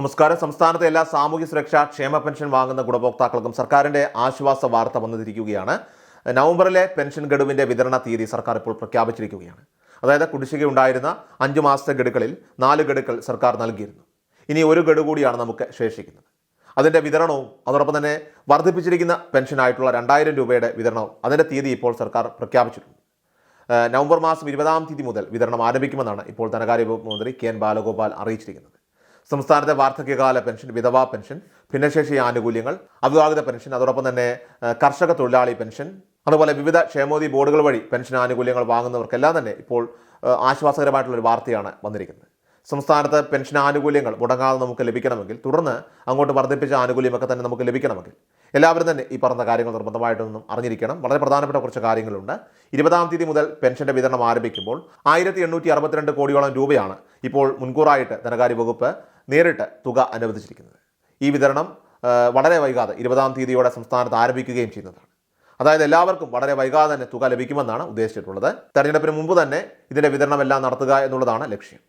നമസ്കാരം. സംസ്ഥാനത്തെ എല്ലാ സാമൂഹ്യ സുരക്ഷാ ക്ഷേമ പെൻഷൻ വാങ്ങുന്ന ഗുണഭോക്താക്കൾക്കും സർക്കാരിന്റെ ആശ്വാസ വാർത്ത വന്നിരിക്കുകയാണ്. നവംബറിലെ പെൻഷൻ ഗഡുവിന്റെ വിതരണ തീയതി സർക്കാർ ഇപ്പോൾ പ്രഖ്യാപിച്ചിരിക്കുകയാണ്. അതായത് കുടിശ്ശിക ഉണ്ടായിരുന്ന അഞ്ച് മാസത്തെ ഗഡുക്കളിൽ നാല് ഗഡുക്കൾ സർക്കാർ നൽകിയിരുന്നു. ഇനി ഒരു ഗഡു കൂടിയാണ് നമുക്ക് ശേഷിക്കുന്നത്. അതിന്റെ വിതരണവും അതോടൊപ്പം തന്നെ വർദ്ധിപ്പിച്ചിരിക്കുന്ന പെൻഷനായിട്ടുള്ള രണ്ടായിരം രൂപയുടെ വിതരണവും അതിന്റെ തീയതി ഇപ്പോൾ സർക്കാർ പ്രഖ്യാപിച്ചിട്ടുണ്ട്. നവംബർ മാസം ഇരുപതാം തീയതി മുതൽ വിതരണം ആരംഭിക്കുമെന്നാണ് ഇപ്പോൾ ധനകാര്യ വകുപ്പ് മന്ത്രി കെ എൻ ബാലഗോപാൽ അറിയിച്ചിരിക്കുന്നത്. സംസ്ഥാനത്തെ വാർദ്ധക്യകാല പെൻഷൻ വിധവാ പെൻഷൻ ഭിന്നശേഷി ആനുകൂല്യങ്ങൾ അവിവാഹിത പെൻഷൻ അതോടൊപ്പം തന്നെ കർഷക തൊഴിലാളി പെൻഷൻ അതുപോലെ വിവിധ ക്ഷേമോദി ബോർഡുകൾ വഴി പെൻഷൻ ആനുകൂല്യങ്ങൾ വാങ്ങുന്നവർക്കെല്ലാം തന്നെ ഇപ്പോൾ ആശ്വാസകരമായിട്ടുള്ള ഒരു വാർത്തയാണ് വന്നിരിക്കുന്നത്. സംസ്ഥാനത്ത് പെൻഷൻ ആനുകൂല്യങ്ങൾ മുടങ്ങാതെ നമുക്ക് ലഭിക്കണമെങ്കിൽ തുടർന്ന് അങ്ങോട്ട് വർദ്ധിപ്പിച്ച ആനുകൂല്യമൊക്കെ തന്നെ നമുക്ക് ലഭിക്കണമെങ്കിൽ എല്ലാവരും തന്നെ ഈ പറഞ്ഞ കാര്യങ്ങൾ നിർബന്ധമായിട്ടൊന്നും അറിഞ്ഞിരിക്കണം. വളരെ പ്രധാനപ്പെട്ട കുറച്ച് കാര്യങ്ങളുണ്ട്. ഇരുപതാം തീയതി മുതൽ പെൻഷന്റെ വിതരണം ആരംഭിക്കുമ്പോൾ ആയിരത്തി കോടിയോളം രൂപയാണ് ഇപ്പോൾ മുൻകൂറായിട്ട് ധനകാര്യ വകുപ്പ് നേരിട്ട് തുക അനുവദിച്ചിരിക്കുന്നത്. ഈ വിതരണം വളരെ വൈകാതെ ഇരുപതാം തീയതിയോടെ സംസ്ഥാനത്ത് ആരംഭിക്കുകയും ചെയ്യുന്നതാണ്. അതായത് എല്ലാവർക്കും വളരെ വൈകാതെ തന്നെ തുക ലഭിക്കുമെന്നാണ് ഉദ്ദേശിച്ചിട്ടുള്ളത്. തെരഞ്ഞെടുപ്പിന് മുമ്പ് തന്നെ ഇതിന്റെ വിതരണമെല്ലാം നടത്തുക എന്നുള്ളതാണ് ലക്ഷ്യം.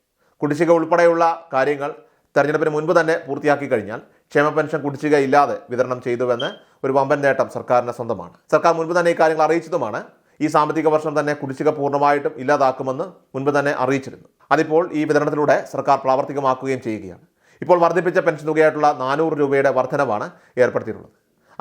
കുടിശ്ശിക ഉൾപ്പെടെയുള്ള കാര്യങ്ങൾ തെരഞ്ഞെടുപ്പിന് മുൻപ് തന്നെ പൂർത്തിയാക്കി കഴിഞ്ഞാൽ ക്ഷേമ പെൻഷൻ കുടിശ്ശിക ഇല്ലാതെ വിതരണം ചെയ്തുവെന്ന് ഒരു വമ്പൻ നേട്ടം സർക്കാരിന് സ്വന്തമാണ്. സർക്കാർ മുൻപ് തന്നെ ഈ കാര്യങ്ങൾ അറിയിച്ചതുമാണ്. ഈ സാമ്പത്തിക വർഷം തന്നെ കുടിശ്ശിക പൂർണമായിട്ടും ഇല്ലാതാക്കുമെന്ന് മുൻപ് തന്നെ അറിയിച്ചിരുന്നു. അതിപ്പോൾ ഈ വിതരണത്തിലൂടെ സർക്കാർ പ്രാവർത്തികമാക്കുകയും ചെയ്യുകയാണ്. ഇപ്പോൾ വർദ്ധിപ്പിച്ച പെൻഷൻ തുകയായിട്ടുള്ള നാനൂറ് രൂപയുടെ വർധനവാണ് ഏർപ്പെടുത്തിയിട്ടുള്ളത്.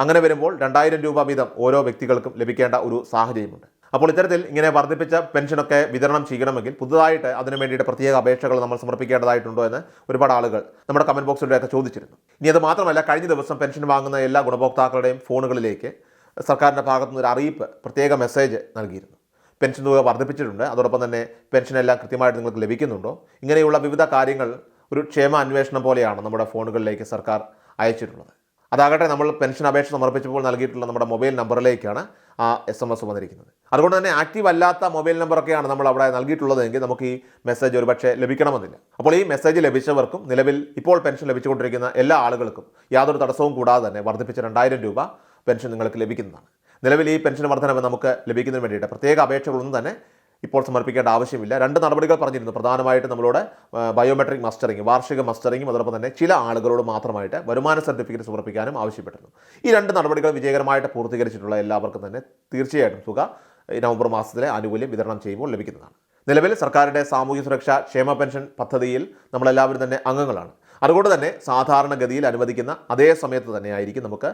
അങ്ങനെ വരുമ്പോൾ രണ്ടായിരം രൂപ വീതം ഓരോ വ്യക്തികൾക്കും ലഭിക്കേണ്ട ഒരു സാഹചര്യമുണ്ട്. അപ്പോൾ ഇത്തരത്തിൽ ഇങ്ങനെ വർദ്ധിപ്പിച്ച പെൻഷനൊക്കെ വിതരണം ചെയ്യണമെങ്കിൽ പുതുതായിട്ട് അതിനു വേണ്ടിയിട്ട് പ്രത്യേക അപേക്ഷകൾ നമ്മൾ സമർപ്പിക്കേണ്ടതായിട്ടുണ്ടോ എന്ന് ഒരുപാട് ആളുകൾ നമ്മുടെ കമന്റ് ബോക്സിലൂടെയൊക്കെ ചോദിച്ചിരുന്നു. ഇനി അത് മാത്രമല്ല കഴിഞ്ഞ ദിവസം പെൻഷൻ വാങ്ങുന്ന എല്ലാ ഗുണഭോക്താക്കളുടെയും ഫോണുകളിലേക്ക് സർക്കാരിന്റെ ഭാഗത്തുനിന്ന് ഒരു അറിയിപ്പ് പ്രത്യേക മെസ്സേജ് നൽകിയിരുന്നു. പെൻഷൻ തുക വർദ്ധിപ്പിച്ചിട്ടുണ്ട്. അതോടൊപ്പം തന്നെ പെൻഷനെല്ലാം കൃത്യമായിട്ട് നിങ്ങൾക്ക് ലഭിക്കുന്നുണ്ടോ? ഇങ്ങനെയുള്ള വിവിധ കാര്യങ്ങൾ ഒരു ക്ഷേമ അന്വേഷണം പോലെയാണ് നമ്മുടെ ഫോണുകളിലേക്ക് സർക്കാർ അയച്ചിട്ടുള്ളത്. അതാകട്ടെ നമ്മൾ പെൻഷൻ അപേക്ഷ സമർപ്പിച്ചപ്പോൾ നൽകിയിട്ടുള്ള നമ്മുടെ മൊബൈൽ നമ്പറിലേക്കാണ് ആ എസ് എം എസ് വന്നിരിക്കുന്നത്. അതുകൊണ്ട് തന്നെ ആക്റ്റീവ് അല്ലാത്ത മൊബൈൽ നമ്പറൊക്കെയാണ് നമ്മൾ അവിടെ നൽകിയിട്ടുള്ളതെങ്കിൽ നമുക്ക് ഈ മെസ്സേജ് ഒരുപക്ഷെ ലഭിക്കണമെന്നില്ല. അപ്പോൾ ഈ മെസ്സേജ് ലഭിച്ചവർക്കും നിലവിൽ ഇപ്പോൾ പെൻഷൻ ലഭിച്ചുകൊണ്ടിരിക്കുന്ന എല്ലാ ആളുകൾക്കും യാതൊരു തടസ്സവും കൂടാതെ തന്നെ വർദ്ധിപ്പിച്ച രണ്ടായിരം രൂപ പെൻഷൻ നിങ്ങൾക്ക് ലഭിക്കുന്നതാണ്. നിലവിൽ ഈ പെൻഷൻ വർധനവ് നമുക്ക് ലഭിക്കുന്നതിന് വേണ്ടിയിട്ട് പ്രത്യേക അപേക്ഷകളൊന്നും തന്നെ ഇപ്പോൾ സമർപ്പിക്കേണ്ട ആവശ്യമില്ല. രണ്ട് നടപടികൾ പറഞ്ഞിരുന്നു. പ്രധാനമായിട്ട് നമ്മളോട് ബയോമെട്രിക് മസ്റ്ററിങ് വാർഷിക മസ്റ്ററിങ്ങും അതോടൊപ്പം തന്നെ ചില ആളുകളോട് മാത്രമായിട്ട് വരുമാന സർട്ടിഫിക്കറ്റ് സമർപ്പിക്കാനും ആവശ്യപ്പെട്ടിരുന്നു. ഈ രണ്ട് നടപടികൾ വിജയകരമായിട്ട് പൂർത്തീകരിച്ചിട്ടുള്ള എല്ലാവർക്കും തന്നെ തീർച്ചയായിട്ടും തുക നവംബർ മാസത്തിലെ ആനുകൂല്യം വിതരണം ചെയ്യുമ്പോൾ ലഭിക്കുന്നതാണ്. നിലവിൽ സർക്കാരിന്റെ സാമൂഹ്യ സുരക്ഷാ ക്ഷേമ പെൻഷൻ പദ്ധതിയിൽ നമ്മളെല്ലാവരും തന്നെ അംഗങ്ങളാണ്. അതുകൊണ്ട് തന്നെ സാധാരണഗതിയിൽ അനുവദിക്കുന്ന അതേ സമയത്ത് തന്നെയായിരിക്കും നമുക്ക്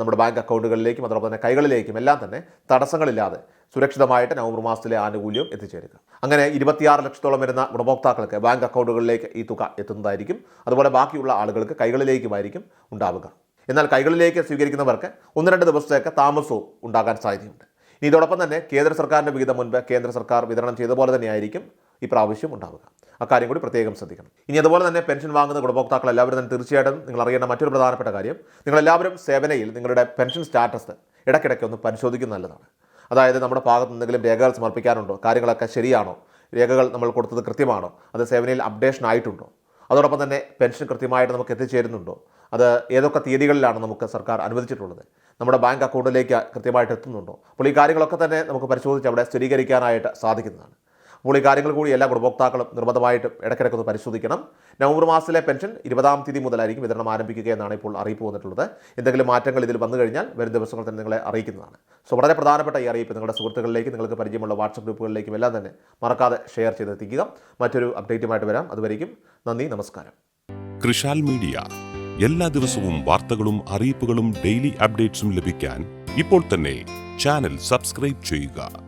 നമ്മുടെ ബാങ്ക് അക്കൗണ്ടുകളിലേക്കും അതോടൊപ്പം തന്നെ കൈകളിലേക്കും എല്ലാം തന്നെ തടസ്സങ്ങളില്ലാതെ സുരക്ഷിതമായിട്ട് നവംബർ മാസത്തിലെ ആനുകൂല്യം എത്തിച്ചേരുക. അങ്ങനെ ഇരുപത്തിയാറ് ലക്ഷത്തോളം വരുന്ന ഗുണഭോക്താക്കൾക്ക് ബാങ്ക് അക്കൗണ്ടുകളിലേക്ക് ഈ തുക എത്തുന്നതായിരിക്കും. അതുപോലെ ബാക്കിയുള്ള ആളുകൾക്ക് കൈകളിലേക്കുമായിരിക്കും ഉണ്ടാവുക. എന്നാൽ കൈകളിലേക്ക് സ്വീകരിക്കുന്നവർക്ക് ഒന്ന് രണ്ട് ദിവസത്തേക്ക് താമസവും ഉണ്ടാകാൻ സാധ്യതയുണ്ട്. ഇതോടൊപ്പം തന്നെ കേന്ദ്ര സർക്കാരിന്റെ വിഹിതം മുൻപ് കേന്ദ്ര സർക്കാർ വിതരണം ചെയ്ത പോലെ തന്നെയായിരിക്കും ഈ പ്രാവശ്യം ഉണ്ടാവുക. അക്കാര്യം കൂടി പ്രത്യേകം ശ്രദ്ധിക്കണം. ഇനി അതുപോലെ തന്നെ പെൻഷൻ വാങ്ങുന്ന ഗുണഭോക്താക്കൾ എല്ലാവരും തന്നെ തീർച്ചയായിട്ടും നിങ്ങൾ അറിയേണ്ട മറ്റൊരു പ്രധാനപ്പെട്ട കാര്യം നിങ്ങളെല്ലാവരും സേവനയിൽ നിങ്ങളുടെ പെൻഷൻ സ്റ്റാറ്റസ് ഇടയ്ക്കിടയ്ക്ക് ഒന്ന് പരിശോധിക്കുന്നത് നല്ലതാണ്. അതായത് നമ്മുടെ ഭാഗത്ത് എന്തെങ്കിലും രേഖകൾ സമർപ്പിക്കാനുണ്ടോ കാര്യങ്ങളൊക്കെ ശരിയാണോ രേഖകൾ നമ്മൾ കൊടുത്തത് കൃത്യമാണോ അത് സേവനയിൽ അപ്ഡേഷൻ ആയിട്ടുണ്ടോ അതോടൊപ്പം തന്നെ പെൻഷൻ കൃത്യമായിട്ട് നമുക്ക് എത്തിച്ചേരുന്നുണ്ടോ അത് ഏതൊക്കെ തീയതികളിലാണ് നമുക്ക് സർക്കാർ അനുവദിച്ചിട്ടുള്ളത് നമ്മുടെ ബാങ്ക് അക്കൗണ്ടിലേക്ക് കൃത്യമായിട്ട് എത്തുന്നുണ്ടോ അപ്പോൾ ഈ കാര്യങ്ങളൊക്കെ തന്നെ നമുക്ക് പരിശോധിച്ച് അവിടെ സ്ഥിരീകരിക്കാനായിട്ട് സാധിക്കുന്നതാണ്. അപ്പോൾ ഈ കാര്യങ്ങൾ കൂടി എല്ലാ ഗുണഭോക്താക്കളും നിർബന്ധമായിട്ടും ഇടയ്ക്കിടയ്ക്ക് ഒന്ന് പരിശോധിക്കണം. നവംബർ മാസത്തിലെ പെൻഷൻ ഇരുപതാം തീയതി മുതലായിരിക്കും വിതരണം ആരംഭിക്കുക എന്നാണ് ഇപ്പോൾ അറിയിപ്പ് വന്നിട്ടുള്ളത്. എന്തെങ്കിലും മാറ്റങ്ങൾ ഇതിൽ വന്നു കഴിഞ്ഞാൽ വരും ദിവസങ്ങൾ തന്നെ നിങ്ങളെ അറിയിക്കുന്നതാണ്. സോ വളരെ പ്രധാനപ്പെട്ട ഈ അറിയിപ്പ് നിങ്ങളുടെ സുഹൃത്തുക്കളിലേക്ക് നിങ്ങൾക്ക് പരിചയമുള്ള വാട്സപ്പ് ഗ്രൂപ്പുകളിലേക്കും എല്ലാം തന്നെ മറക്കാതെ ഷെയർ ചെയ്തെത്തിക്കുക മറ്റൊരു അപ്ഡേറ്റുമായിട്ട് വരാം. അതുവരേക്കും നന്ദി നമസ്കാരം. കൃഷാൽ മീഡിയ. എല്ലാ ദിവസവും വാർത്തകളും അറിയിപ്പുകളും ഡെയിലി അപ്ഡേറ്റ്സും ലഭിക്കാൻ ഇപ്പോൾ തന്നെ ചാനൽ സബ്സ്ക്രൈബ് ചെയ്യുക.